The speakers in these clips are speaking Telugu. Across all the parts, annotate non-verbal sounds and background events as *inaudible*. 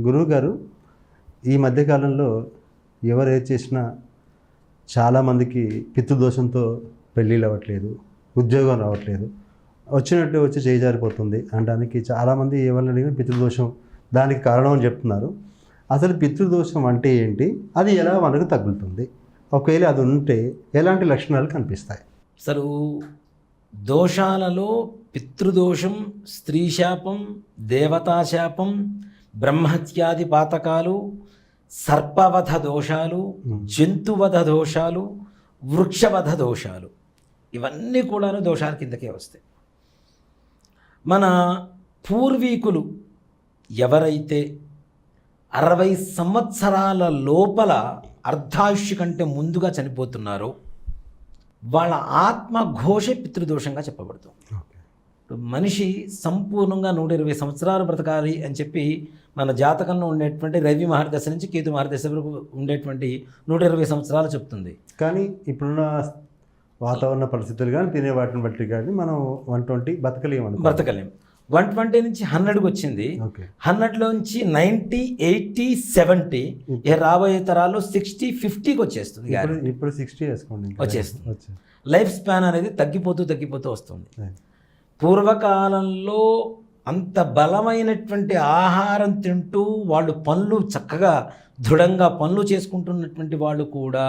గురువు గారు ఈ మధ్యకాలంలో ఎవరు ఏది చేసినా చాలామందికి పితృదోషంతో పెళ్ళిళ్ళు అవ్వట్లేదు ఉద్యోగం రావట్లేదు. వచ్చినట్టు వచ్చి చేజారిపోతుంది అనడానికి చాలామంది ఎవరిని అడిగినా పితృదోషం దానికి కారణం అని చెప్తున్నారు. అసలు పితృదోషం అంటే ఏంటి? అది ఎలా మనకు తగులుతుంది? ఒకవేళ అది ఉంటే ఎలాంటి లక్షణాలు కనిపిస్తాయి? అసలు దోషాలలో పితృదోషం స్త్రీ శాపం దేవతా దేవతాశాపం బ్రహ్మత్యాది పాతకాలు సర్పవధ దోషాలు జంతువధ దోషాలు వృక్షవధ దోషాలు ఇవన్నీ కూడాను దోషాల కిందకే వస్తాయి. మన పూర్వీకులు ఎవరైతే అరవై సంవత్సరాల లోపల అర్ధాయుష్య కంటే ముందుగా చనిపోతున్నారో వాళ్ళ ఆత్మ ఘోషే పితృదోషంగా చెప్పబడుతుంది. మనిషి సంపూర్ణంగా నూట ఇరవై సంవత్సరాలు బ్రతకాలి అని చెప్పి మన జాతకంలో ఉండేటువంటి రవి మహర్దశ నుంచి కేతు మహర్దశ వరకు ఉండేటువంటి నూట ఇరవై సంవత్సరాలు చెప్తుంది. కానీ ఇప్పుడున్న వాతావరణ పరిస్థితులు కానీ తినే వాటిని బట్టి కానీ మనం వన్ ట్వంటీ బతకలేము బ్రతకలేం వన్ ట్వంటీ నుంచి హండ్రెడ్కి వచ్చింది. హండ్రెడ్లోంచి నైంటీ ఎయిటీ సెవెంటీ రాబోయే తరాల్లో సిక్స్టీ ఫిఫ్టీకి వచ్చేస్తుంది ఇప్పుడు ఇప్పుడు సిక్స్టీ వేసుకోండి. వచ్చేస్తుంది. లైఫ్ స్పాన్ అనేది తగ్గిపోతూ తగ్గిపోతూ వస్తుంది. పూర్వకాలంలో అంత బలమైనటువంటి ఆహారం తింటూ వాళ్ళు పనులు చక్కగా దృఢంగా పనులు చేసుకుంటున్నటువంటి వాళ్ళు కూడా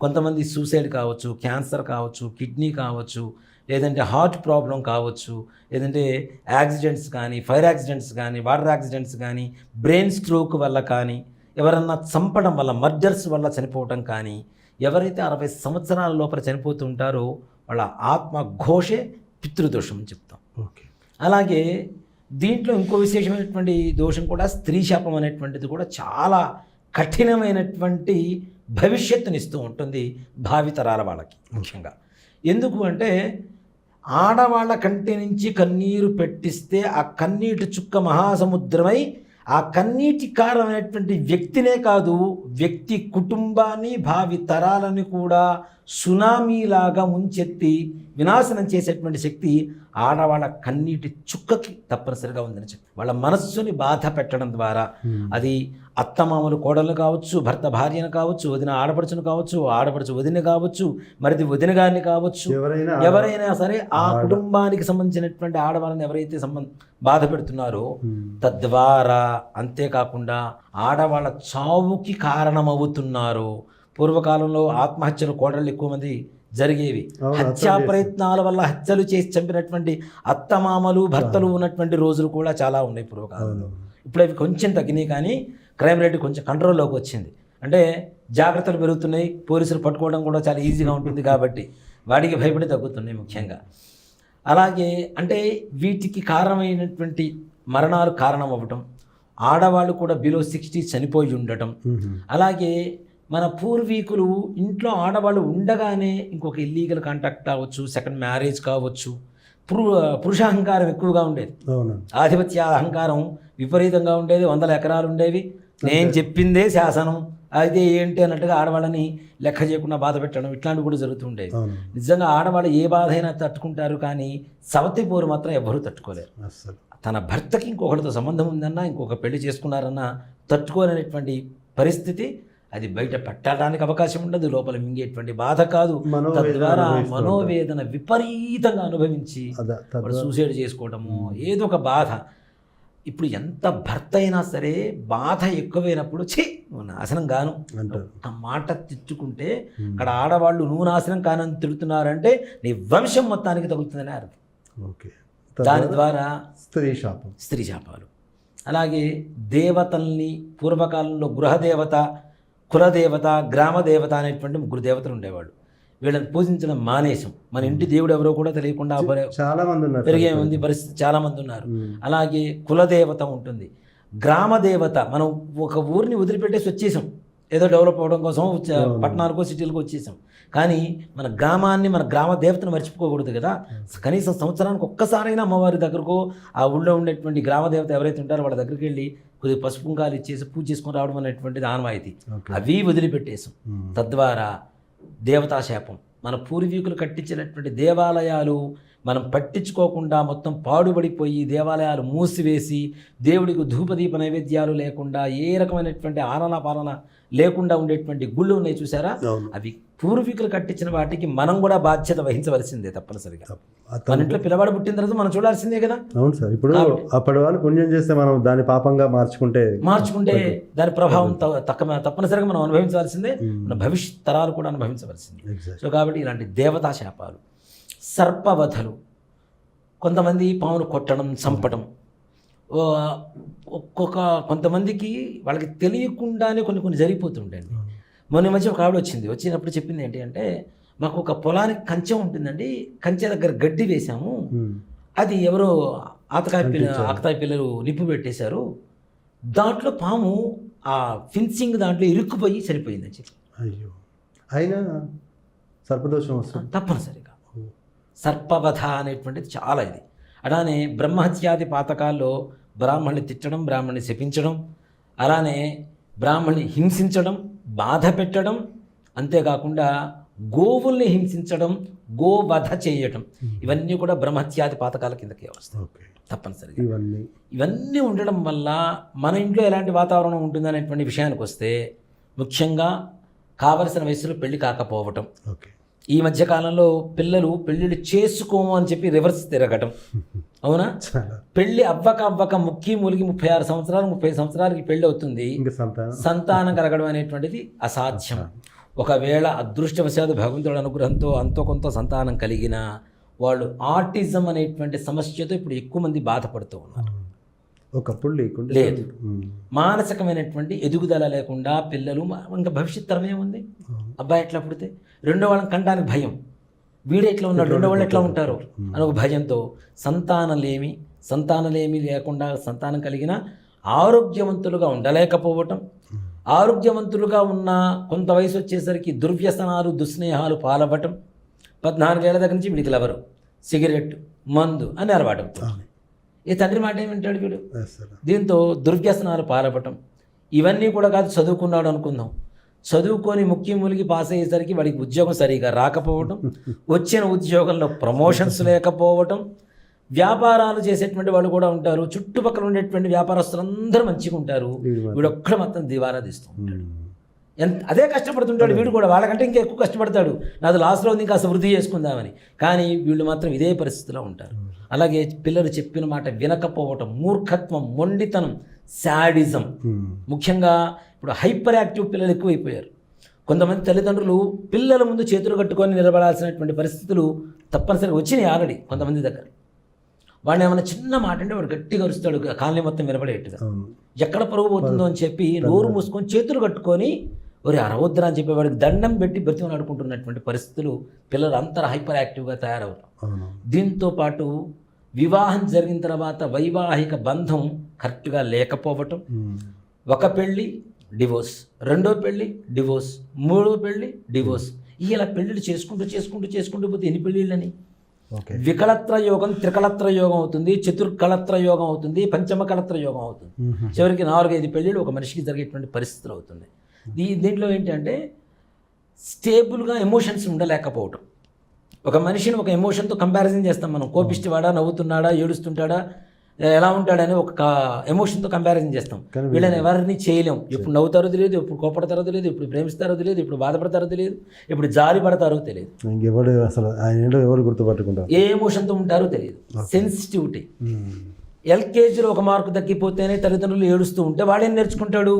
కొంతమంది సూసైడ్ కావచ్చు క్యాన్సర్ కావచ్చు కిడ్నీ కావచ్చు లేదంటే హార్ట్ ప్రాబ్లం కావచ్చు లేదంటే యాక్సిడెంట్స్ కానీ ఫైర్ యాక్సిడెంట్స్ కానీ వాటర్ యాక్సిడెంట్స్ కానీ బ్రెయిన్ స్ట్రోక్ వల్ల కానీ ఎవరన్నా చంపడం వల్ల మర్డర్స్ వల్ల చనిపోవటం కానీ ఎవరైతే అరవై సంవత్సరాల లోపల చనిపోతుంటారో వాళ్ళ ఆత్మ ఘోషే పితృదోషం అని చెప్తాం. ఓకే. అలాగే దీంట్లో ఇంకో విశేషమైనటువంటి దోషం కూడా స్త్రీ శాపం అనేటువంటిది కూడా చాలా కఠినమైనటువంటి భవిష్యత్తునిస్తూ ఉంటుంది భావితరాల వాళ్ళకి ముఖ్యంగా. ఎందుకు అంటే ఆడవాళ్ళ కంటి నుంచి కన్నీరు పెట్టిస్తే ఆ కన్నీటి చుక్క మహాసముద్రమై ఆ కన్నీటి కారణమైనటువంటి వ్యక్తినే కాదు వ్యక్తి కుటుంబాన్ని భావి తరాలని కూడా సునామీలాగా ముంచెత్తి వినాశనం చేసేటువంటి శక్తి ఆడవాళ్ళ కన్నీటి చుక్కకి తప్పనిసరిగా ఉందని చెప్పి వాళ్ళ మనస్సుని బాధ పెట్టడం ద్వారా అది అత్తమామలు కోడలు కావచ్చు భర్త భార్యను కావచ్చు వదిన ఆడపడుచును కావచ్చు ఆడపడుచు వదిన కావచ్చు మరిది వదిన గారిని కావచ్చు ఎవరైనా సరే ఆ కుటుంబానికి సంబంధించినటువంటి ఆడవాళ్ళని ఎవరైతే సంబంధ బాధ పెడుతున్నారో తద్వారా అంతేకాకుండా ఆడవాళ్ళ చావుకి కారణమవుతున్నారు. పూర్వకాలంలో ఆత్మహత్యలు కోడళ్ళు ఎక్కువ మంది జరిగేవి. హత్యా ప్రయత్నాల వల్ల హత్యలు చేసి చంపినటువంటి అత్తమామలు భర్తలు ఉన్నటువంటి రోజులు కూడా చాలా ఉన్నాయి పూర్వకాలంలో. ఇప్పుడు అవి కొంచెం తగ్గినాయి కానీ క్రైమ్ రేట్ కొంచెం కంట్రోల్లోకి వచ్చింది. అంటే జాగ్రత్తలు పెరుగుతున్నాయి పోలీసులు పట్టుకోవడం కూడా చాలా ఈజీగా ఉంటుంది కాబట్టి వాడికి భయపడి తగ్గుతున్నాయి ముఖ్యంగా. అలాగే అంటే వీటికి కారణమైనటువంటి మరణాలు కారణం అవ్వటం ఆడవాళ్ళు కూడా బిలో సిక్స్టీ చనిపోయి ఉండటం అలాగే మన పూర్వీకులు ఇంట్లో ఆడవాళ్ళు ఉండగానే ఇంకొక ఇల్లీగల్ కాంటాక్ట్ కావచ్చు సెకండ్ మ్యారేజ్ కావచ్చు పురు పురుషాహంకారం ఎక్కువగా ఉండేది. ఆధిపత్య అహంకారం విపరీతంగా ఉండేది వందల ఎకరాలు ఉండేవి. నేను చెప్పిందే శాసనం. అయితే ఏంటి అన్నట్టుగా ఆడవాళ్ళని లెక్క చేయకుండా బాధ పెట్టడం ఇట్లాంటివి కూడా జరుగుతుండేవి అవును. నిజంగా ఆడవాళ్ళు ఏ బాధ అయినా తట్టుకుంటారు కానీ సవతి పోరు మాత్రం ఎవ్వరూ తట్టుకోలేరు. తన భర్తకి ఇంకొకరితో సంబంధం ఉందన్నా ఇంకొక పెళ్ళి చేసుకున్నారన్నా తట్టుకోలేనటువంటి పరిస్థితి అది బయట పెట్టడానికి అవకాశం ఉండదు లోపల మింగేటువంటి బాధ కాదు. తద్వారా మనోవేదన విపరీతంగా అనుభవించి సూసైడ్ చేసుకోవటము ఏదో ఒక బాధ. ఇప్పుడు ఎంత భర్త అయినా సరే బాధ ఎక్కువైనప్పుడు ఛీ నువ్వు నాశనం గాను. అంటారు. ఆ మాట తిట్టుకుంటే అక్కడ ఆడవాళ్ళు నువ్వు నాశనం కానని తిడుతున్నారంటే నీ వంశం మొత్తానికి తగులుతుందని అర్థం. ఓకే. దాని ద్వారా స్త్రీ శాపం. స్త్రీ శాపాలు. అలాగే దేవతల్ని పూర్వకాలంలో గృహదేవత కులదేవత గ్రామదేవత అనేటువంటి ముగ్గురు దేవతలు ఉండేవాళ్ళు. వీళ్ళని పూజించడం మానేశం. మన ఇంటి దేవుడు ఎవరో కూడా తెలియకుండా చాలా మంది ఉన్నారు పెరిగే ఉంది పరిస్థితి. చాలా మంది ఉన్నారు. అలాగే కులదేవత ఉంటుంది. గ్రామదేవత మనం ఒక ఊరిని వదిలిపెట్టేసి వచ్చేసాం. ఏదో డెవలప్ అవ్వడం కోసం పట్టణాలకో సిటీలకో వచ్చేసాం. కానీ మన గ్రామాన్ని మన గ్రామ దేవతను మర్చిపోకూడదు కదా. కనీసం సంవత్సరానికి ఒక్కసారైనా అమ్మవారి దగ్గరకు ఆ ఊళ్ళో ఉండేటువంటి గ్రామ దేవత ఎవరైతే ఉంటారో వాళ్ళ దగ్గరికి వెళ్ళి కొద్దిగా పసుపు కుంకాలు ఇచ్చేసి పూజ చేసుకొని రావడం అనేటువంటిది ఆనవాయితీ. అవి వదిలిపెట్టేసాం. తద్వారా దేవతాశాపం. మన పూర్వీకులు కట్టించినటువంటి దేవాలయాలు మనం పట్టించుకోకుండా మొత్తం పాడుబడిపోయి దేవాలయాలు మూసివేసి దేవుడికి ధూపదీప నైవేద్యాలు లేకుండా ఏ రకమైనటువంటి ఆలన పాలన లేకుండా ఉండేటువంటి గుళ్ళు ఉన్నాయి చూసారా? అవి పూర్వీకులు కట్టించిన వాటికి మనం కూడా బాధ్యత వహించవలసిందే తప్పనిసరిగా. మన ఇంట్లో పిల్లవాడు పుట్టిన తర్వాత మనం చూడాల్సిందే కదా? అవును సార్. ఇప్పుడు అప్పటి వాళ్ళు పుణ్యం చేస్తే మనం దాన్ని పాపంగా మార్చుకుంటే మార్చుకుంటే దాని ప్రభావం తప్పనిసరిగా మనం అనుభవించవలసిందే. మన భవిష్యత్ తరాలు కూడా అనుభవించవలసిందే. సో కాబట్టి ఇలాంటి దేవతా శాపాలు సర్పవధలు కొంతమంది పామును కొట్టడం చంపడం ఒక్కొక్క కొంతమందికి వాళ్ళకి తెలియకుండానే కొన్ని కొన్ని జరిగిపోతుంటాయండి మొన్న మధ్య ఒక ఆవిడ వచ్చింది. వచ్చినప్పుడు చెప్పింది ఏంటి అంటే మాకు ఒక పొలానికి కంచె ఉంటుందండి. కంచె దగ్గర గడ్డి వేశాము అది ఎవరో ఆతకాయ పిల్ల. ఆకతాయి పిల్లలు నిప్పు పెట్టేశారు. దాంట్లో పాము ఆ ఫిన్సింగ్ దాంట్లో ఇరుక్కుపోయి చనిపోయిందని చెప్పి. అయ్యో. అయినా సర్పదోషం వస్తుంది. తప్పనిసరిగా. సర్పవధ అనేటువంటిది చాలా ఇది. అలానే బ్రహ్మహత్యాది పాతకాల్లో బ్రాహ్మణ్ణి తిట్టడం బ్రాహ్మణ్ణి శపించడం అలానే బ్రాహ్మణ్ణి హింసించడం బాధ పెట్టడం అంతేకాకుండా గోవుల్ని హింసించడం గోవధ చేయటం. ఇవన్నీ కూడా బ్రహ్మహత్యాది పాతకాల కిందకే వస్తాయి. తప్పనిసరిగా. ఇవన్నీ. ఇవన్నీ ఉండడం వల్ల మన ఇంట్లో ఎలాంటి వాతావరణం ఉంటుందనేటువంటి విషయానికి వస్తే ముఖ్యంగా కావలసిన వయసులో పెళ్ళి కాకపోవటం. ఓకే. ఈ మధ్య కాలంలో పిల్లలు పెళ్ళిళ్ళు చేసుకోము అని చెప్పి రివర్స్ తిరగటం. అవునా? పెళ్ళి అవ్వక అవ్వక ముక్కి మూలికి ముప్పై ఆరు సంవత్సరాలు ముప్పై సంవత్సరాలకి పెళ్ళి అవుతుంది. సంతానం. సంతానం కలగడం అనేటువంటిది అసాధ్యం. ఒకవేళ అదృష్టవశాత్తు భగవంతుడి అనుగ్రహంతో అంతో కొంత సంతానం కలిగిన వాళ్ళు ఆర్టిజం అనేటువంటి సమస్యతో ఇప్పుడు ఎక్కువ మంది బాధపడుతూ ఉన్నారు. ఒకప్పుడు లేకుండా లేదు. మానసికమైనటువంటి ఎదుగుదల లేకుండా పిల్లలు ఇంకా భవిష్యత్ తరం ఏముంది. అబ్బాయి ఎట్లా పుడితే రెండో వాళ్ళని కంటానికి భయం. వీడు ఎట్లా ఉన్నాడు రెండో వాళ్ళు ఎట్లా ఉంటారు? అని ఒక భయంతో సంతానలేమి సంతానలేమి లేకుండా సంతానం కలిగిన ఆరోగ్యవంతులుగా ఉండలేకపోవటం ఆరోగ్యవంతులుగా ఉన్న కొంత వయసు వచ్చేసరికి దుర్వ్యసనాలు దుస్నేహాలు పాలవ్వటం పద్నాలుగేళ్ళ దగ్గర నుంచి వీడికి లవరు సిగరెట్ మందు అని అలవాటు. అవుతుంది. ఈ తండ్రి మాట ఏమి వింటాడు వీడు. దీంతో దుర్వ్యసనాలు పారపటం ఇవన్నీ కూడా కాదు చదువుకున్నాడు అనుకుందాం. చదువుకొని ముఖ్య మూలికి పాస్ అయ్యేసరికి వాడికి ఉద్యోగం సరిగా రాకపోవడం *laughs* వచ్చిన ఉద్యోగంలో ప్రమోషన్స్ లేకపోవటం వ్యాపారాలు చేసేటువంటి వాళ్ళు కూడా ఉంటారు. చుట్టుపక్కల ఉండేటువంటి వ్యాపారస్తులందరూ మంచిగా ఉంటారు. వీడు మాత్రం- వీడు ఒక్కడ మొత్తం దివారా తీస్తూ ఉంటాడు. ఎంత అదే కష్టపడుతుంటాడు వీడు కూడా. వాళ్ళకంటే ఇంకా ఎక్కువ కష్టపడతాడు. నాది లాస్ట్లో ఉంది ఇంకా వృద్ధి చేసుకుందామని. కానీ వీళ్ళు మాత్రం ఇదే పరిస్థితిలో ఉంటారు. అలాగే పిల్లలు చెప్పిన మాట వినకపోవటం మూర్ఖత్వం మొండితనం శాడిజం. ఉమ్. ముఖ్యంగా ఇప్పుడు హైపర్ యాక్టివ్ పిల్లలు ఎక్కువైపోయారు. కొంతమంది తల్లిదండ్రులు పిల్లల ముందు చేతులు కట్టుకొని నిలబడాల్సినటువంటి పరిస్థితులు తప్పనిసరిగా వచ్చినాయి ఆల్రెడీ కొంతమంది దగ్గర. వాడిని ఏమైనా చిన్న మాట అంటే వాడు గట్టిగా అరుస్తాడు కాలనీ మొత్తం అవును. ఎక్కడ పరువు పోతుందో అని చెప్పి నోరు మూసుకొని చేతులు కట్టుకొని ఒరే అరవద్దురా అని చెప్పి వాడికి దండం పెట్టి బ్రతిమని ఆడుకుంటున్నటువంటి పరిస్థితులు పిల్లలు అంతర హైపర్ యాక్టివ్గా తయారవుతారు దీంతో పాటు వివాహం జరిగిన తర్వాత వైవాహిక బంధం కరెక్ట్గా లేకపోవటం. ఒక పెళ్ళి డివోర్స్. రెండో పెళ్ళి డివోర్స్. మూడో పెళ్ళి డివోర్స్. ఇలా పెళ్ళిళ్ళు చేసుకుంటూ చేసుకుంటూ చేసుకుంటూ పోతే ఎన్ని పెళ్ళిళ్ళని? వికలత్ర యోగం త్రికలత్ర యోగం అవుతుంది చతుర్కలత్ర యోగం అవుతుంది పంచమ కలత్ర యోగం అవుతుంది. చివరికి నాలుగైదు పెళ్ళిళ్ళు ఒక మనిషికి జరిగేటువంటి పరిస్థితులు అవుతుంది దీ దీంట్లో ఏంటంటే స్టేబుల్గా ఎమోషన్స్ ఉండలేకపోవటం. ఒక మనిషిని ఒక ఎమోషన్తో కంపారిజన్ చేస్తాం మనం. కోపిష్టివాడా నవ్వుతున్నాడా ఏడుస్తుంటాడా ఎలా ఉంటాడని ఒక ఎమోషన్తో కంపారిజన్ చేస్తాం. వీళ్ళని ఎవరిని చేయలేం. ఎప్పుడు నవ్వుతారో తెలియదు ఎప్పుడు కోపడతారో తెలియదు ఎప్పుడు ప్రేమిస్తారో తెలియదు ఎప్పుడు బాధపడతారో తెలియదు ఎప్పుడు జారి పడతారో తెలియదు. ఇంకెవడు అసలు ఆయన ఏంటో ఎవరు గుర్తుపట్టుకుంటారు? ఏ ఎమోషన్తో ఉంటారో తెలియదు. సెన్సిటివిటీ. ఎల్కేజీలో ఒక మార్కు తగ్గిపోతేనే తల్లిదండ్రులు ఏడుస్తూ ఉంటే వాడేం నేర్చుకుంటాడు?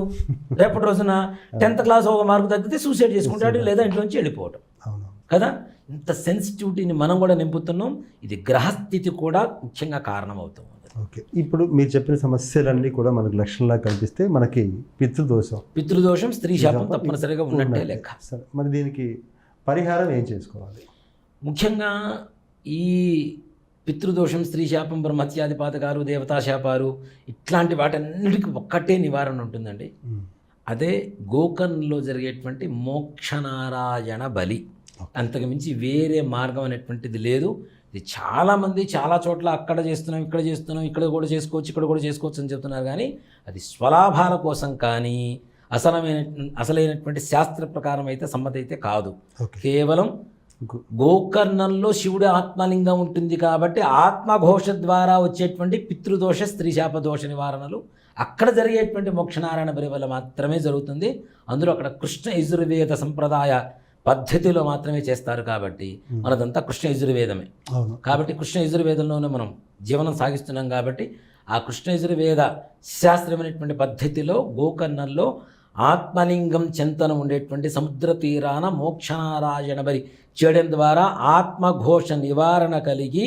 రేపటి రోజున టెన్త్ క్లాస్ ఒక మార్కు తగ్గితే సూసైడ్ చేసుకుంటాడు లేదా ఇంట్లోంచి వెళ్ళిపోవటం. అవును కదా? ఇంత సెన్సిటివిటీని మనం కూడా నింపుతున్నాం. ఇది గ్రహస్థితి కూడా ముఖ్యంగా కారణమవుతుంది ఓకే. ఇప్పుడు మీరు చెప్పిన సమస్యలన్నీ కూడా మనకు లక్షణంలా కనిపిస్తే మనకి పితృదోషం. పితృదోషం స్త్రీ శాపం తప్పనిసరిగా ఉన్నట్టే. లెక్క. సరే మరి దీనికి పరిహారం ఏం చేసుకోవాలి? ముఖ్యంగా ఈ పితృదోషం స్త్రీ శాపం బ్రహ్మత్యాది పాతకాలు దేవతా శాపాలు ఇట్లాంటి వాటన్నిటికీ ఒక్కటే నివారణ ఉంటుందండి. అదే గోకర్ణలో జరిగేటువంటి మోక్షనారాయణ బలి. అంతకు మించి వేరే మార్గం అనేటువంటిది లేదు. ఇది చాలామంది చాలా చోట్ల అక్కడ చేస్తున్నాం ఇక్కడ చేస్తున్నాం ఇక్కడ కూడా చేసుకోవచ్చు ఇక్కడ కూడా చేసుకోవచ్చు అని చెప్తున్నారు కానీ అది స్వలాభాల కోసం కానీ అసలమైన అసలైనటువంటి శాస్త్ర ప్రకారం అయితే సమ్మతి అయితే కాదు కేవలం గోకర్ణంలో శివుడి ఆత్మలింగం ఉంటుంది కాబట్టి ఆత్మఘోష ద్వారా వచ్చేటువంటి పితృదోష స్త్రీశాప దోష నివారణలు. అక్కడ జరిగేటువంటి మోక్షనారాయణ బలి వల్ల మాత్రమే జరుగుతుంది. అందులో అక్కడ కృష్ణ యజుర్వేద సంప్రదాయ పద్ధతిలో మాత్రమే చేస్తారు కాబట్టి మనదంతా కృష్ణ యజుర్వేదమే. కాబట్టి కృష్ణ యజుర్వేదంలోనే మనం జీవనం సాగిస్తున్నాం కాబట్టి ఆ కృష్ణ యజుర్వేద శాస్త్రమైనటువంటి పద్ధతిలో గోకర్ణంలో ఆత్మలింగం చెంతన ఉండేటువంటి సముద్ర తీరాన మోక్షనారాయణ బరి చేయడం ద్వారా ఆత్మఘోష నివారణ కలిగి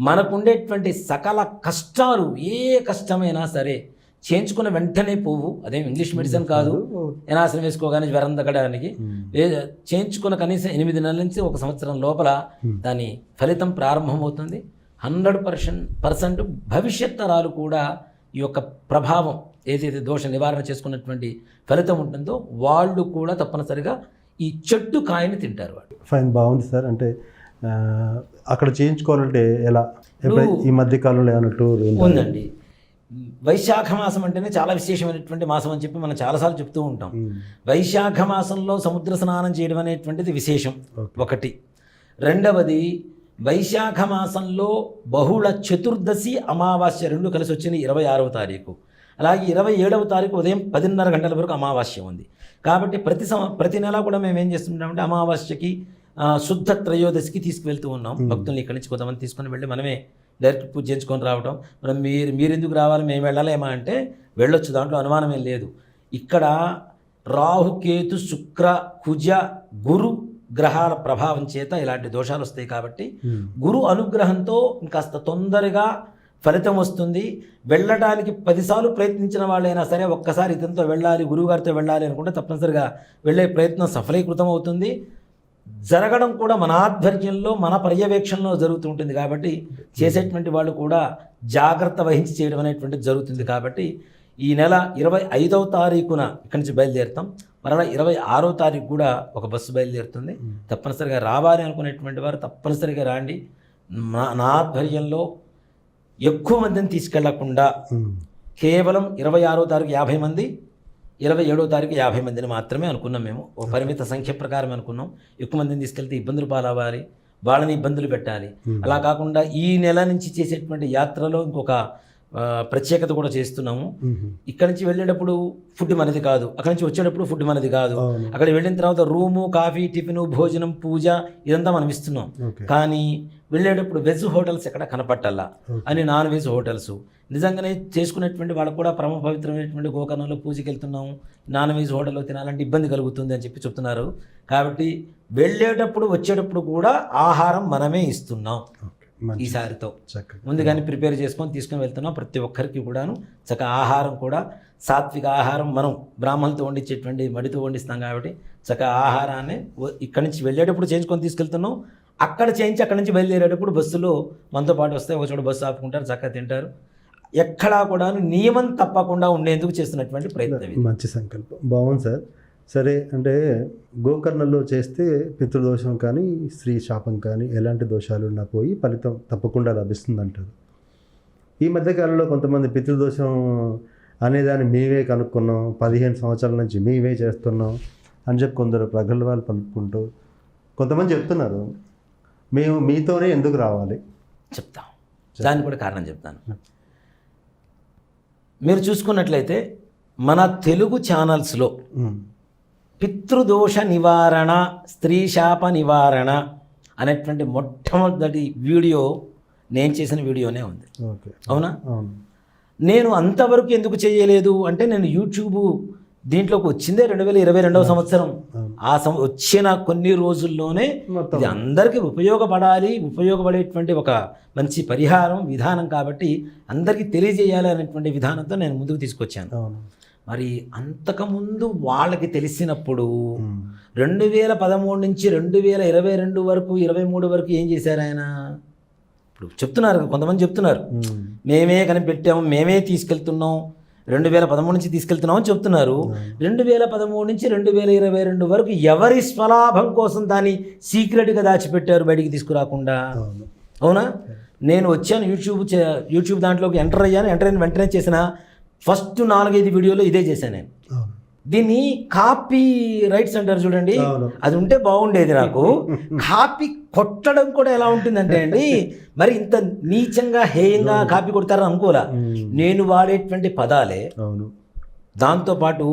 మనకుండేటువంటి సకల కష్టాలు ఏ కష్టమైనా సరే చేయించుకున్న వెంటనే పోవు. అదేం ఇంగ్లీష్ మెడిసిన్ కాదు. ఎనాసనం వేసుకోగానే జ్వరం తగ్గడానికి. చేయించుకున్న కనీసం ఎనిమిది నెలల నుంచి ఒక సంవత్సరం లోపల దాని ఫలితం ప్రారంభమవుతుంది. హండ్రెడ్ పర్సెంట్ పర్సెంట్ భవిష్యత్ తరాలు కూడా ఈ యొక్క ప్రభావం ఏదైతే దోష నివారణ చేసుకున్నటువంటి ఫలితం ఉంటుందో వాళ్ళు కూడా తప్పనిసరిగా ఈ చెట్టు కాయని తింటారు వాళ్ళు. ఫైన్ బాగుంది సార్. అంటే అక్కడ చేయించుకోవాలంటే ఎలా? ఈ మధ్య కాలంలో ఏమైనా టూర్ ఉందా? ఉందండి. వైశాఖ మాసం అంటేనే చాలా విశేషమైనటువంటి మాసం అని చెప్పి మనం చాలాసార్లు చెప్తూ ఉంటాం. ఉమ్. వైశాఖ మాసంలో సముద్ర స్నానం చేయడం అనేటువంటిది విశేషం. ఒకటి. రెండవది వైశాఖ మాసంలో బహుళ చతుర్దశి అమావాస్య రెండు కలిసి వచ్చిన ఇరవై ఆరవ తారీఖు. అలాగే ఇరవై ఏడవ తారీఖు ఉదయం పదిన్నర గంటల వరకు అమావాస్య ఉంది. కాబట్టి ప్రతి సం ప్రతి నెల కూడా మేము ఏం చేస్తుంటామంటే అమావాస్యకి శుద్ధ త్రయోదశికి తీసుకువెళ్తూ ఉన్నాం. భక్తుల్ని ఇక్కడి నుంచి కొంతమంది తీసుకొని వెళ్ళి మనమే డైరెక్ట్ పూజ చేయించుకొని రావడం మనం మీరు మీరు ఎందుకు రావాలి మేము వెళ్ళాలేమా అంటే వెళ్ళొచ్చు. దాంట్లో అనుమానం ఏం లేదు. ఇక్కడ రాహుకేతు శుక్ర కుజ గురు గ్రహాల ప్రభావం చేత ఇలాంటి దోషాలు వస్తాయి కాబట్టి. గురు అనుగ్రహంతో ఇంకాస్త తొందరగా ఫలితం వస్తుంది. వెళ్ళడానికి పదిసార్లు ప్రయత్నించిన వాళ్ళైనా సరే ఒక్కసారి ఇతనితో వెళ్ళాలి గురువుగారితో వెళ్ళాలి అనుకుంటే తప్పనిసరిగా వెళ్ళే ప్రయత్నం సఫలీకృతం అవుతుంది. జరగడం కూడా మన ఆధ్వర్యంలో మన పర్యవేక్షణలో జరుగుతూ ఉంటుంది కాబట్టి చేసేటువంటి వాళ్ళు కూడా జాగ్రత్త వహించి చేయడం అనేటువంటిది జరుగుతుంది కాబట్టి ఈ నెల ఇరవై ఐదవ తారీఖున ఇక్కడి నుంచి బయలుదేరుతాం. మరలా ఇరవై ఆరో తారీఖు కూడా ఒక బస్సు బయలుదేరుతుంది. తప్పనిసరిగా రావాలి అనుకునేటువంటి వారు తప్పనిసరిగా రాండి. నా ఆధ్వర్యంలో ఎక్కువ మందిని తీసుకెళ్ళకుండా. కేవలం ఇరవై ఆరో తారీఖు యాభై మంది ఇరవై ఏడో తారీఖు యాభై మందిని మాత్రమే అనుకున్నాం మేము. ఒక పరిమిత సంఖ్య ప్రకారం అనుకున్నాం. ఎక్కువ మందిని తీసుకెళ్తే ఇబ్బందులు పాలవ్వాలి వాళ్ళని ఇబ్బందులు పెట్టాలి. అలా కాకుండా ఈ నెల నుంచి చేసేటువంటి యాత్రలో ఇంకొక ప్రత్యేకత కూడా చేస్తున్నాము. ఇక్కడ నుంచి వెళ్ళేటప్పుడు ఫుడ్ మనది కాదు. అక్కడి నుంచి వచ్చేటప్పుడు ఫుడ్ మనది కాదు. అక్కడ వెళ్ళిన తర్వాత రూము కాఫీ టిఫిన్ భోజనం పూజ ఇదంతా మనం ఇస్తున్నాం. కానీ వెళ్ళేటప్పుడు వెజ్ హోటల్స్ ఎక్కడ కనపట్టాలా. అని నాన్ వెజ్ హోటల్స్. నిజంగానే చేసుకునేటువంటి వాళ్ళకు కూడా పరమ పవిత్రమైనటువంటి గోకర్ణంలో పూజకి వెళ్తున్నాము నాన్ వెజ్ హోటల్లో తినాలంటే ఇబ్బంది కలుగుతుంది అని చెప్పి చెప్తున్నారు. కాబట్టి వెళ్ళేటప్పుడు వచ్చేటప్పుడు కూడా ఆహారం మనమే ఇస్తున్నాం. ఈసారితో ముందుగానే ప్రిపేర్ చేసుకొని తీసుకొని వెళ్తున్నాం ప్రతి ఒక్కరికి కూడాను. చక్కగా ఆహారం కూడా సాత్విక ఆహారం మనం బ్రాహ్మణులతో వండించేటువంటి మడితో వండిస్తాం కాబట్టి చక్కగా ఆహారాన్ని ఇక్కడి నుంచి వెళ్ళేటప్పుడు చేయించుకొని తీసుకెళ్తున్నాం. అక్కడ చేయించి అక్కడి నుంచి బయలుదేరేటప్పుడు బస్సులో మనతో పాటు వస్తే ఒక చోట బస్సు ఆపుకుంటారు చక్కగా తింటారు. ఎక్కడా కూడా నియమం తప్పకుండా ఉండేందుకు చేస్తున్నటువంటి ప్రయత్నం మంచి సంకల్పం. బాగుంది సార్. సరే అంటే గోకర్ణంలో చేస్తే పితృదోషం కానీ స్త్రీ శాపం కానీ ఎలాంటి దోషాలు ఉన్నా పోయి ఫలితం తప్పకుండా లభిస్తుంది అంటారు ఈ మధ్యకాలంలో కొంతమంది పితృదోషం అనేదాన్ని మేమే కనుక్కున్నాం. పదిహేను సంవత్సరాల నుంచి మేమే చేస్తున్నాం అని చెప్పి కొందరు ప్రగల్భాలు పలుకుంటూ కొంతమంది చెప్తున్నారు. మేము మీతోనే ఎందుకు రావాలి? చెప్తాం. దానికి కూడా కారణం చెప్తాను. మీరు చూసుకున్నట్లయితే మన తెలుగు ఛానల్స్లో పితృదోష నివారణ స్త్రీ శాప నివారణ అనేటువంటి మొట్టమొదటి వీడియో నేను చేసిన వీడియోనే ఉంది. ఓకే. అవునా? నేను అంతవరకు ఎందుకు చేయలేదు అంటే నేను యూట్యూబ్ దీంట్లోకి వచ్చిందే రెండు వేల ఇరవై రెండవ సంవత్సరం. ఆ సం వచ్చిన కొన్ని రోజుల్లోనే ఇది అందరికీ ఉపయోగపడాలి ఉపయోగపడేటువంటి ఒక మంచి పరిహారం విధానం కాబట్టి అందరికీ తెలియజేయాలి అనేటువంటి విధానంతో నేను ముందుకు తీసుకొచ్చాను. మరి అంతకుముందు వాళ్ళకి తెలిసినప్పుడు రెండు వేల పదమూడు నుంచి రెండు వేల ఇరవై రెండు వరకు ఇరవై మూడు వరకు ఏం చేశారు ఆయన? ఇప్పుడు చెప్తున్నారు కొంతమంది చెప్తున్నారు. మేమే. కనిపెట్టాము మేమే తీసుకెళ్తున్నాం రెండు వేల పదమూడు నుంచి తీసుకెళ్తున్నాం అని చెప్తున్నారు. రెండు వేల పదమూడు నుంచి రెండు వేల ఇరవై రెండు వరకు ఎవరి స్వలాభం కోసం దాన్ని సీక్రెట్గా దాచిపెట్టారు బయటికి తీసుకురాకుండా? అవును. నేను వచ్చాను యూట్యూబ్ యూట్యూబ్ దాంట్లోకి ఎంటర్ అయ్యాను ఎంటర్ అయిన వెంటనే చేసిన ఫస్ట్ నాలుగైదు వీడియోలో ఇదే చేశాను నేను. దీన్ని కాపీ రైట్స్ అంటారు చూడండి. అది ఉంటే బాగుండేది నాకు. కాపీ కొట్టడం కూడా ఎలా ఉంటుందంటే అండి మరి ఇంత నీచంగా హేయంగా కాపీ కొడతారని అనుకోరా మ్మ్. నేను వాడేటువంటి పదాలే. అవును. దాంతోపాటు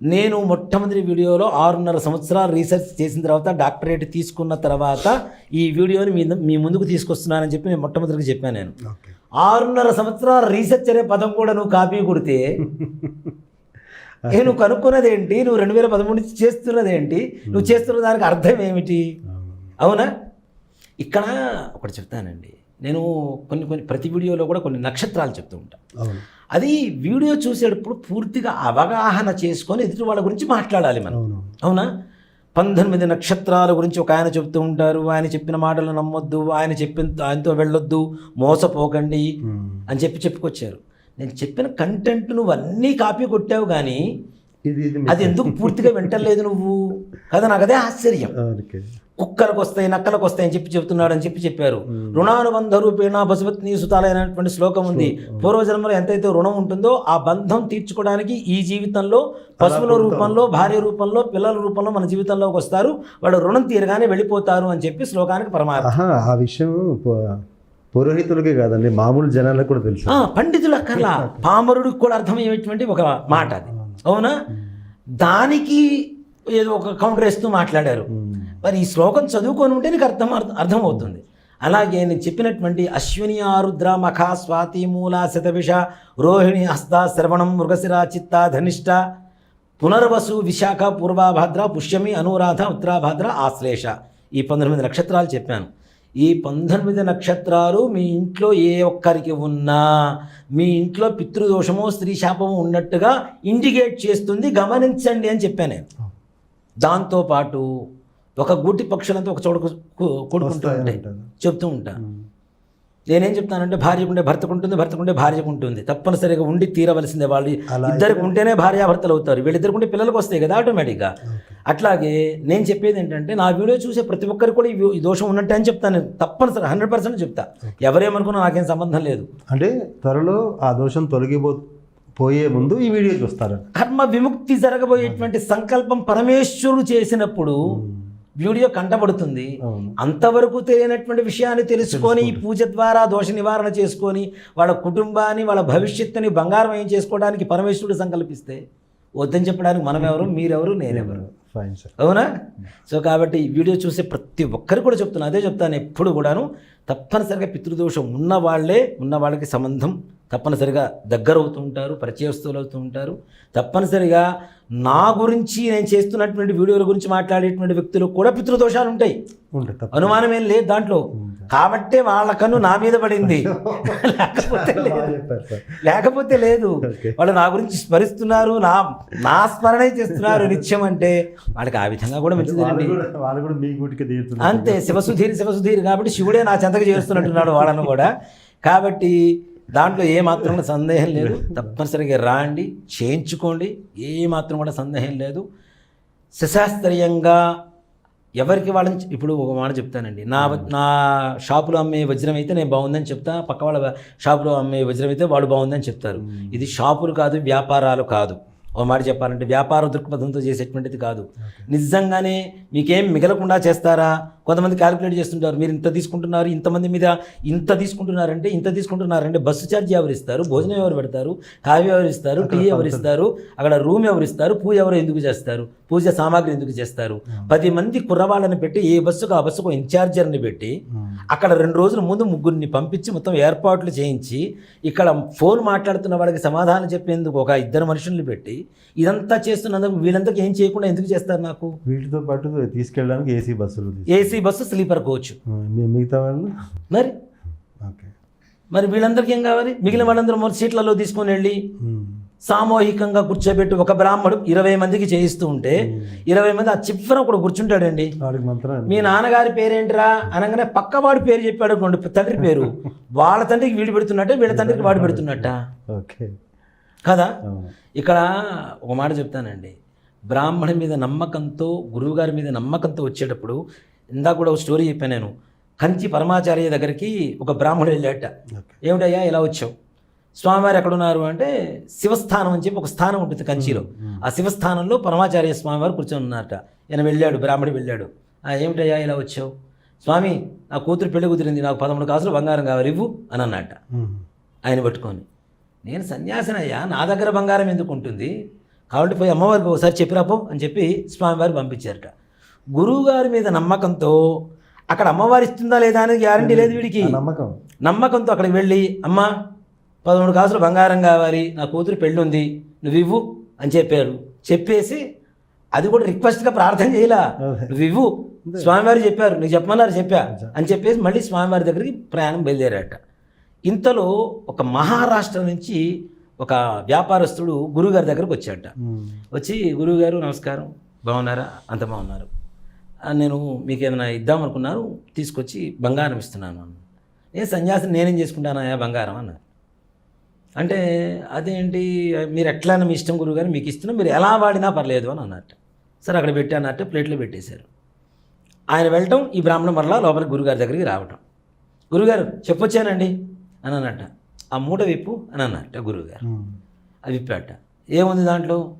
నేను మొట్టమొదటి వీడియోలో ఆరున్నర సంవత్సరాలు రీసెర్చ్ చేసిన తర్వాత డాక్టరేట్ తీసుకున్న తర్వాత ఈ వీడియోని మీ మీ ముందుకు తీసుకొస్తున్నానని చెప్పి నేను మొట్టమొదటిగా చెప్పాను నేను. ఆరున్నర సంవత్సరాల రీసెర్చ్ అనే పదం కూడా నువ్వు కాపీ కొడితే ఏ నువ్వు కనుక్కున్నది ఏంటి నువ్వు రెండు వేల పదమూడు నుంచి చేస్తున్నది ఏంటి నువ్వు చేస్తున్న దానికి అర్థం ఏమిటి? అవును. ఇక్కడ ఒకటి చెప్తానండి. నేను కొన్ని కొన్ని ప్రతి వీడియోలో కూడా కొన్ని నక్షత్రాలు చెప్తూ ఉంటాను అది వీడియో చూసేటప్పుడు పూర్తిగా అవగాహన చేసుకొని ఎదుటి వాళ్ళ గురించి మాట్లాడాలి మనం. అవునా? పంతొమ్మిది నక్షత్రాల గురించి ఒక ఆయన చెప్తూ ఉంటారు. ఆయన చెప్పిన మాటలు నమ్మొద్దు ఆయన చెప్పిన ఆయనతో వెళ్ళొద్దు మోసపోకండి. అని చెప్పి చెప్పుకొచ్చారు. నేను చెప్పిన కంటెంట్ నువ్వు అన్నీ కాపీ కొట్టావు కానీ అది ఎందుకు పూర్తిగా వింటలేదు నువ్వు? కదా నాకు అదే ఆశ్చర్యం. కుక్కలకు వస్తాయి నక్కలకు వస్తాయి అని చెప్పి చెప్తున్నాడు అని చెప్పి చెప్పారు. రుణానుబంధ రూపేణ పశుపత్ని సుతాలైనటువంటి శ్లోకం ఉంది. పూర్వజన్మలో ఎంతైతే రుణం ఉంటుందో ఆ బంధం తీర్చుకోవడానికి ఈ జీవితంలో పశువుల రూపంలో భార్య రూపంలో పిల్లల రూపంలో మన జీవితంలోకి వస్తారు. వాళ్ళు రుణం తీరగానే వెళ్ళిపోతారు అని చెప్పి శ్లోకానికి పరమార్థం. ఆ విషయం పురోహితులకే కాదండి మామూలు జనాలకు కూడా తెలుసు. ఆ, పండితుల అక్కర్లా. పామరుడికి కూడా అర్థమయ్యేటువంటి ఒక మాట అది. అవునా? దానికి ఏదో ఒక కౌంటర్ వేస్తూ మాట్లాడారు. మరి ఈ శ్లోకం చదువుకొని ఉంటే నీకు అర్థం అర్థమవుతుంది. అలాగే నేను చెప్పినటువంటి అశ్విని ఆరుద్ర మఖ స్వాతి మూల శతభిష రోహిణి హస్త శ్రవణం మృగశిర చిత్త ధనిష్ట పునర్వసు విశాఖ పూర్వాభాద్ర పుష్యమి అనురాధ ఉత్తరాభాద్ర ఆశ్లేష. ఈ పంతొమ్మిది నక్షత్రాలు చెప్పాను. ఈ పంతొమ్మిది నక్షత్రాలు మీ ఇంట్లో ఏ ఒక్కరికి ఉన్నా మీ ఇంట్లో పితృదోషమో స్త్రీ శాపమో ఉన్నట్టుగా ఇండికేట్ చేస్తుంది గమనించండి అని చెప్పాను నేను. దాంతోపాటు ఒక గూటి పక్షులంతా ఒక చోట కూడుకుంటూ ఉంటాయి. చెప్తూ ఉంటా. నేనేం చెప్తానంటే భార్యకుంటే భర్తకు ఉంటుంది భర్తకుంటే భార్యకు ఉంటుంది తప్పనిసరిగా ఉండి తీరవలసిందే వాళ్ళు. ఇద్దరికి ఉంటేనే భార్యాభర్తలు అవుతారు. వీళ్ళిద్దరికి ఉంటే పిల్లలకు వస్తాయి కదా ఆటోమేటిక్గా. అట్లాగే నేను చెప్పేది ఏంటంటే నా వీడియో చూసే ప్రతి ఒక్కరికి కూడా ఈ దోషం ఉన్నట్టే అని చెప్తాను. నేను. తప్పనిసరి హండ్రెడ్ పర్సెంట్ చెప్తా. ఎవరేమనుకున్నా నాకేం సంబంధం లేదు. అంటే త్వరలో ఆ దోషం తొలగిపో పోయే ముందు ఈ వీడియో చూస్తారు కర్మ విముక్తి జరగబోయేటువంటి సంకల్పం పరమేశ్వరుడు చేసినప్పుడు వీడియో కంటపడుతుంది. అంతవరకు తెలియనటువంటి విషయాన్ని తెలుసుకొని ఈ పూజ ద్వారా దోష నివారణ చేసుకొని వాళ్ళ కుటుంబాన్ని వాళ్ళ భవిష్యత్తుని బంగారమయం చేసుకోవడానికి పరమేశ్వరుడు సంకల్పిస్తే వద్దని చెప్పడానికి మనం ఎవరు మీరెవరు నేనెవరు. అవునా? సో కాబట్టి ఈ వీడియో చూసే ప్రతి ఒక్కరు కూడా చెప్తున్నాను అదే చెప్తాను ఎప్పుడు కూడాను తప్పనిసరిగా పితృదోషం ఉన్న వాళ్ళే ఉన్న వాళ్ళకి సంబంధం తప్పనిసరిగా దగ్గర అవుతూ ఉంటారు పరిచయస్తులు అవుతూ ఉంటారు. తప్పనిసరిగా నా గురించి నేను చేస్తున్నటువంటి వీడియోల గురించి మాట్లాడేటువంటి వ్యక్తులకు కూడా పితృదోషాలు ఉంటాయి. అనుమానం ఏం లేదు దాంట్లో. కాబట్టే వాళ్ళ కన్ను నా మీద పడింది. లేకపోతే లేదు. లేకపోతే లేదు. వాళ్ళు నా గురించి స్మరిస్తున్నారు నా నా స్మరణే చేస్తున్నారు నిత్యం అంటే వాళ్ళకి ఆ విధంగా కూడా వాళ్ళు మంచిదేనండి కూడా వాళ్ళు కూడా మీ గుటికి తీరుతున్నారు. అంతే శివసుధీరి శివసుధీరి కాబట్టి శివుడే నా చెంతకు చేస్తున్నట్టున్నాడు వాళ్ళను కూడా. కాబట్టి దాంట్లో ఏ మాత్రం కూడా సందేహం లేదు. తప్పనిసరిగా రాండి చేయించుకోండి. ఏ మాత్రం కూడా సందేహం లేదు. సుశాస్త్రీయంగా ఎవరికి వాళ్ళని ఇప్పుడు ఒక మాట చెప్తానండి. నా నా షాపులో అమ్మే వజ్రం అయితే నేను బాగుందని చెప్తా. పక్క వాళ్ళ షాపులో అమ్మే వజ్రం అయితే వాడు బాగుందని చెప్తారు. ఇది షాపులు కాదు వ్యాపారాలు కాదు. ఒక మాట చెప్పాలంటే వ్యాపార దృక్పథంతో చేసేటువంటిది కాదు. నిజంగానే మీకేం మిగలకుండా చేస్తారా? కొంతమంది క్యాలిక్యులేట్ చేస్తుంటారు మీరు ఇంత తీసుకుంటున్నారు ఇంతమంది మీద ఇంత తీసుకుంటున్నారంటే ఇంత తీసుకుంటున్నారంటే బస్సు ఛార్జ్ ఎవరు ఇస్తారు? భోజనం ఎవరు పెడతారు? కాఫీ ఎవరు ఇస్తారు? టీ ఎవరు ఇస్తారు? అక్కడ రూమ్ ఎవరు ఇస్తారు? పూజ ఎవరు ఎందుకు చేస్తారు? పూజ సామాగ్రి ఎందుకు చేస్తారు? పది మంది కుర్రవాళ్ళని పెట్టి ఏ బస్సుకు ఆ బస్సుకు ఇన్ఛార్జర్ని పెట్టి అక్కడ రెండు రోజుల ముందు ముగ్గురిని పంపించి మొత్తం ఏర్పాట్లు చేయించి ఇక్కడ ఫోన్ మాట్లాడుతున్న వాళ్ళకి సమాధానం చెప్పేందుకు ఒక ఇద్దరు మనుషుల్ని పెట్టి ఇదంతా చేస్తున్నందుకు వీళ్ళంతకు ఏం చేయకుండా ఎందుకు చేస్తారు నాకు? వీటితో పాటు తీసుకెళ్ళడానికి ఏసీ బస్సులు తీసుకు- ఏసీ బస్సు స్లీపర్ కోచ్. మిగతా వాళ్ళు మరి? ఓకే. మరి వీళ్ళందరికీ ఏం కావాలి? మిగిలిన వాళ్ళందరూ మూడు సీట్లలో తీసుకొని వెళ్ళి. సామూహికంగా కూర్చోబెట్టి ఒక బ్రాహ్మడు ఇరవై మందికి చేయిస్తూ ఉంటే ఇరవై మంది ఆ చివర ఒకడు కూర్చుంటాడండి. మీ నాన్నగారి పేరేంటిరా? అనగానే పక్కవాడి పేరు చెప్పాడు అనుకోండి తండ్రి పేరు. వాళ్ళ తండ్రికి వీడు పెడుతున్నట్టే వీళ్ళ తండ్రికి వాడు పెడుతున్నట్ట. ఓకే. కదా? ఇక్కడ ఒక మాట చెప్తానండి. బ్రాహ్మణి మీద నమ్మకంతో గురువుగారి మీద నమ్మకంతో వచ్చేటప్పుడు ఇందాక కూడా ఒక స్టోరీ చెప్పాను నేను. కంచి పరమాచార్య దగ్గరికి ఒక బ్రాహ్మణుడు వెళ్ళాట ఏమిటయ్యా ఇలా వచ్చావు? స్వామివారు ఎక్కడున్నారు అంటే శివస్థానం అని చెప్పి ఒక స్థానం ఉంటుంది కంచిలో. ఆ శివస్థానంలో పరమాచార్య స్వామివారు కూర్చొని ఉన్నారట. ఈయన వెళ్ళాడు బ్రాహ్మడి వెళ్ళాడు. "ఆ, ఏమిటయ్యా ఇలా వచ్చావు? స్వామి నా కూతురు పెళ్ళి కుదిరింది నాకు పదమూడు కాసులు బంగారం కావాలి ఇవ్వు అని అన్నట్ట ఉమ్. ఆయన పట్టుకొని నేను సన్యాసినయ్యా నా దగ్గర బంగారం ఎందుకు ఉంటుంది? కాబట్టి పోయి అమ్మవారికి ఒకసారి చెప్పిరాపో అని చెప్పి స్వామివారు పంపించారట. గురువుగారి మీద నమ్మకంతో అక్కడ అమ్మవారు ఇస్తుందా లేదా అనేది గ్యారంటీ లేదు వీడికి. నమ్మకం. నమ్మకంతో అక్కడికి వెళ్ళి అమ్మ పదమూడు కాసులు బంగారం కావాలి నా కూతురు పెళ్ళి ఉంది నువ్వు ఇవ్వు అని చెప్పారు. చెప్పేసి అది కూడా రిక్వెస్ట్గా ప్రార్థన చేయలా. నువ్వు ఇవ్వు. స్వామివారు చెప్పారు నీకు చెప్పమన్నారు చెప్పా. అని చెప్పేసి మళ్ళీ స్వామివారి దగ్గరికి ప్రయాణం బయలుదేరాట ఇంతలో ఒక మహారాష్ట్ర నుంచి ఒక వ్యాపారస్తుడు గురువుగారి దగ్గరకు వచ్చాట ఉమ్. వచ్చి గురువుగారు నమస్కారం. బాగున్నారా? అంత బాగున్నారు. "ఆ, నేను మీకు ఏమైనా ఇద్దాం అనుకున్నాను తీసుకొచ్చి బంగారం ఇస్తున్నాను అన్నాను. నేను సన్యాసిని నేనేం చేసుకుంటానయా బంగారం అన్నారు అంటే అదేంటి మీరు ఎట్లైనా మీ ఇష్టం గురువుగారు మీకు ఇస్తున్నా మీరు ఎలా వాడినా పర్లేదు అని అన్నట్టు సరే అక్కడ పెట్టానట్టు ప్లేట్లో పెట్టేశారు. ఆయన వెళ్ళటం ఈ బ్రాహ్మణ మరలా లోపలికి గురుగారి దగ్గరికి రావటం. గురుగారు చెప్పొచ్చానండి అని అన్నట్ట ఆ మూట విప్పు అని అన్నట్ట గురువుగారు. అది విప్పాట ఏముంది దాంట్లో?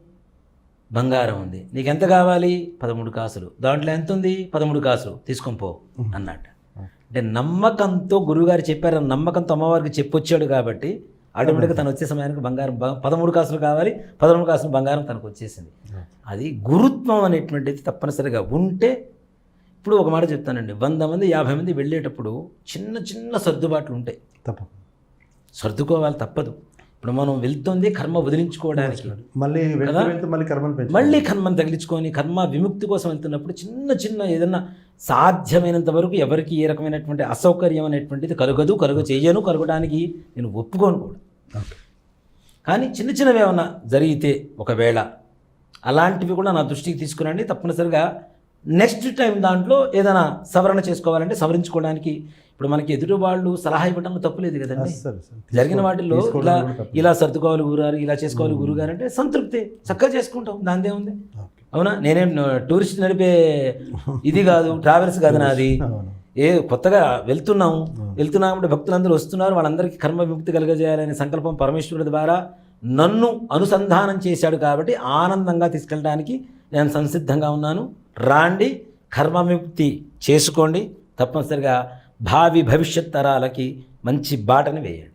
బంగారం ఉంది. నీకు ఎంత కావాలి? పదమూడు కాసులు. దాంట్లో ఎంత ఉంది పదమూడు కాసులు. తీసుకొని పో అన్నట్ట. అంటే నమ్మకంతో గురువుగారు చెప్పారన్న నమ్మకంతో అమ్మవారికి చెప్పొచ్చాడు కాబట్టి ఆటోమేటిక్గా తను వచ్చే సమయానికి బంగారం పదమూడు కాసులు కావాలి. పదమూడు కాసులు బంగారం తనకు వచ్చేసింది. అది గురుత్వం అనేటువంటిది తప్పనిసరిగా ఉంటే ఇప్పుడు ఒక మాట చెప్తానండి. వంద మంది యాభై మంది వెళ్ళేటప్పుడు చిన్న చిన్న సర్దుబాట్లు ఉంటాయి. తప్పకుండా. సర్దుకోవాలి తప్పదు. ఇప్పుడు మనం వెళ్తుంది కర్మ వదిలించుకోవడానికి. మళ్ళీ మళ్ళీ కర్మను మళ్ళీ కర్మను తగిలించుకొని కర్మ విముక్తి కోసం వెళ్తున్నప్పుడు చిన్న చిన్న ఏదన్నా సాధ్యమైనంత వరకు ఎవరికి ఏ రకమైనటువంటి అసౌకర్యం అనేటువంటిది కలుగదు కలుగ చెయ్యను కలగడానికి నేను ఒప్పుకోను కూడా. కానీ చిన్న చిన్నవి ఏమన్నా జరిగితే ఒకవేళ అలాంటివి కూడా నా దృష్టికి తీసుకురండి. తప్పనిసరిగా నెక్స్ట్ టైం దాంట్లో ఏదైనా సవరణ చేసుకోవాలంటే సవరించుకోవడానికి ఇప్పుడు మనకి ఎదుటి వాళ్ళు సలహా ఇవ్వడంలో తప్పులేదు కదండి. జరిగిన వాటిల్లో ఇలా. ఇలా సర్దుకోవాలి గురుగారు ఇలా చేసుకోవాలి గురుగారు అంటే సంతృప్తి చక్కగా చేసుకుంటాం దాందే ఉంది. అవునా నేనేం టూరిస్ట్ నడిపే ఇది కాదు ట్రావెల్స్ కాదు నాది. ఏ కొత్తగా వెళ్తున్నాం వెళ్తున్నామంటే భక్తులందరూ వస్తున్నారు వాళ్ళందరికీ కర్మ విముక్తి కలగజేయాలనే సంకల్పం పరమేశ్వరుడి ద్వారా నన్ను అనుసంధానం చేశాడు కాబట్టి ఆనందంగా తీసుకెళ్ళడానికి నేను సంసిద్ధంగా ఉన్నాను రాండి కర్మముక్తి చేసుకోండి తప్పనిసరిగా భావి భవిష్యత్ తరాలకి మంచి బాటని వేయండి.